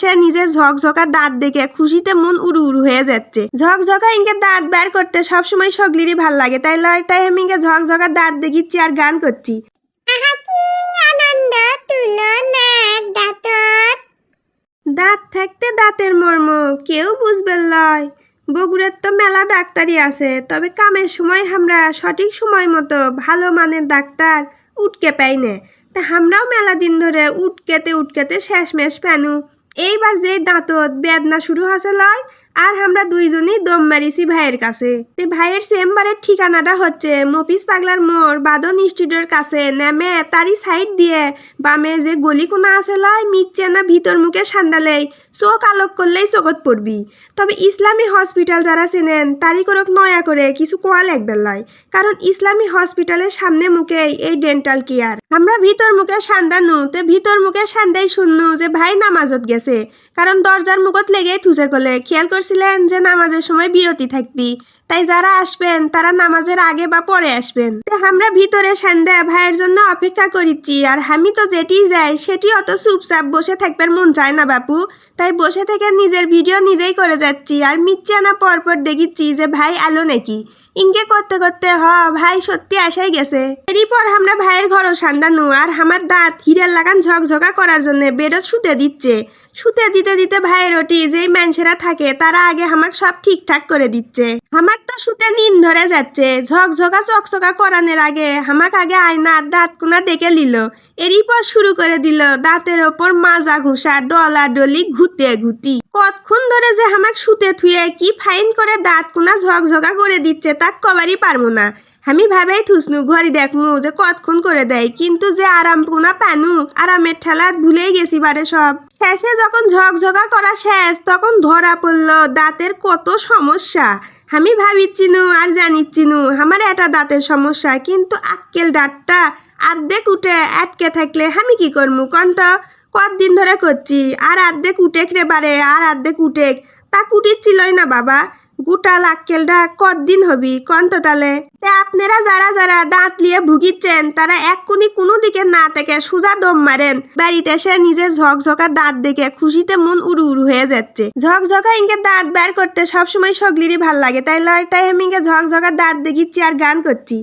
সে নিজের ঝকঝকা দাঁত দেখে খুশিতে মন উড়ু উড়ু হয়ে যাচ্ছে। ঝকঝকা ইনকে দাঁত বের করতে সবসময় সগলিরই ভালো লাগে। তাই লয় তাই আমি ইনকে ঝকঝকা দাঁত দেখিচ্ছি আর গান করছি। দাঁত থাকতে দাঁতের মর্ম কেউ বুঝবে লয়। বগুড়ার তো মেলা ডাক্তারই আছে তবে কামের সময় আমরা সঠিক সময় মতো ভালো মানের ডাক্তার উটকে পাই না। তা আমরাও মেলা দিন ধরে উটকেতে উটকেতে শেষমেশ প্যানু এইবার যে দাঁতত বেদনা শুরু হয়েছে লয় আর আমরা দুইজনই দম মারিছি ভাইয়ের কাছে। তে ভাইয়ের চেম্বারের ঠিকানাটা হচ্ছে মফিস পাগলার মোড়, বাদন স্টুডিওর কাছে, নেমে তারই সাইড দিয়ে। বামে যে গলি কোনা আছে লয় মিচ্ছে না ভিতর মুখে সান্ডালেই চোখ আলোক করলেই চোখত পড়বি। তবে ইসলামী হসপিটাল যারা চেনেন, তারই করক নয়া করে কিছু কোয়া লাগবে লয় কারণ ইসলামী হসপিটালের সামনে মুখেই এই ডেন্টাল কেয়ার। আমরা ভিতর মুখে সান্দানু, তে ভিতর মুখে সান্দাই শুননু যে ভাই নামাজত গেছে। কারণ দরজার মুখত লেগেই থুসে গলে, খেয়াল করছিলেন যে নামাজের সময় বিরতি থাকবি। তাই যারা আসবেন, তারা নামাজের আগে বা পরে আসবেন। আমরা ভিতরে সান্দা ভাইয়ের জন্য অপেক্ষা করিচ্ছি। আর আমি তো যেটি যাই সেটি অত চুপচাপ বসে থাকবার মন চায় না বাপু। তাই বসে থেকে নিজের ভিডিও নিজেই করে যাচ্ছি। আর মিচ্ছি আনা পরপর দেখিচ্ছি যে ভাই আলো নাকি। ইনকে করতে করতে, হ, ভাই সত্যি আসাই গেছে। এরই পর আমরা ভাইয়ের ঘরও সান্দানু আর আমার দাঁত, হিরের লাগান ঝকঝকা করার জন্য বেরোত শুতে দিচ্ছে। শুতে দিতে দিতে ভাইয়ের ওটি যেই মানুষেরা থাকে, তারা আগে আমাক সব ঠিকঠাক করে দিচ্ছে। আমার তো শুতে নিন ধরে যাচ্ছে। ঝকঝকা চকচকা করানোর আগে আমাক আগে আয়নার দাঁত কোনা দেখে নিল। এরই পর শুরু করে দিল দাঁতের ওপর মাজা ঘুষা, ডলা ডলি ঘুতে ঘুতি কতক্ষণ ধরে যে আমাক শুতে থুয়ে কি ফাইন করে দাঁত কোনা ঝকঝকা করে দিচ্ছে তা কবারই পারব না। আমি ভাবেই থুসনু ঘরে দেখমু যে কতক্ষণ করে দেয়, কিন্তু যে আরাম কোনা পানু, আরামের ঠেলা ভুলেই গেছি বারে সব। শেষে যখন ঝকঝকা করা শেষ, তখন ধরা পড়ল দাঁতের কত সমস্যা। আমি ভাবিচ্ছিনু আর জানিচ্ছিনু, আমার এটা দাঁতের সমস্যা, কিন্তু আক্কেল দাঁতটা আর্ধেক উঠে আটকে থাকলে আমি কি করমু, কন্ত? কতদিন ধরে করছি? আর আর্ধেক উটেক রে বারে, আর আর্ধেক উটেক তা কুটিচ্ছিলই না বাবা। গোটা লাক্কেলটা কতদিন হবি কন্ত তালে তা আপনারা যারা যারা দাঁত লিয়ে ভুগিচ্ছেন, তারা এক্ষুনি কোনো দিকে না থেকে সোজা দম মারেন। বাড়িতে এসে নিজের ঝকঝকা দাঁত দেখে খুশিতে মন উড়ু উড়ু হয়ে যাচ্ছে। ঝকঝকা ইনকে দাঁত বের করতে সবসময় সগলিরই ভালো লাগে। তাই লয়, তাই আমি ইনকে ঝকঝকা দাঁত দেখিচ্ছি আর গান করছি।